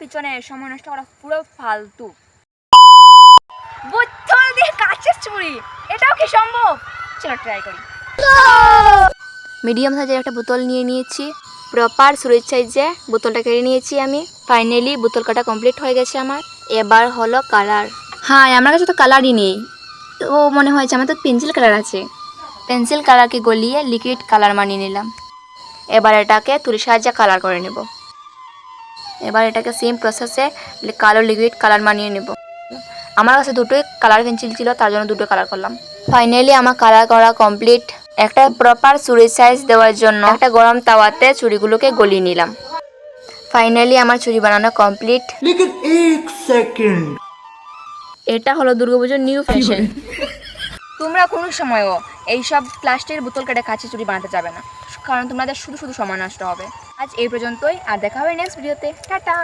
পিছনে সময় নষ্ট করা পুরো ফালতু। বোতল দিয়ে কাচের চুড়ি এটাও কি সম্ভব? চলো ট্রাই করি। মিডিয়াম সাইজের একটা বোতল নিয়ে নিয়েছি। প্রপার সুরেজ সাইজে বোতলটা কেটে নিয়েছি আমি। ফাইনালি বোতল কাটা কমপ্লিট হয়ে গেছে আমার। এবার হলো কালার হ্যাঁ আমার কাছে তো কালারই নেই। ও মনে হয়েছে আমার তো পেন্সিল কালার আছে। পেন্সিল কালারকে গলিয়ে লিকুইড কালার মানিয়ে নিলাম। এবার এটাকে তুলির সাহায্যে কালার করে নেব। এবার এটাকে সেম প্রসেসে কালো লিকুইড কালার মানিয়ে নেব। আমার কাছে দুটোই কালার পেন্সিল ছিল তার জন্য দুটো কালার করলাম। ফাইনালি আমার কালার করা কমপ্লিট একটা প্রপার চুরির সাইজ দেওয়ার জন্য একটা গরম তাওয়াতে চুড়িগুলোকে গলিয়ে নিলাম। ফাইনালি আমার চুড়ি বানানো কমপ্লিট সেকেন্ড এটা হলো দুর্গাপুজোর নিউ ফ্যাশন তোমরা কোনো সময়ও এইসব প্লাস্টিকের বোতল কেটে কাছে চুরি বানাতে যাবে না। কারণ তোমাদের শুধু শুধু সময় নষ্ট হবে। আজ এই পর্যন্তই, আর দেখা হবে নেক্সট ভিডিওতে টাটা!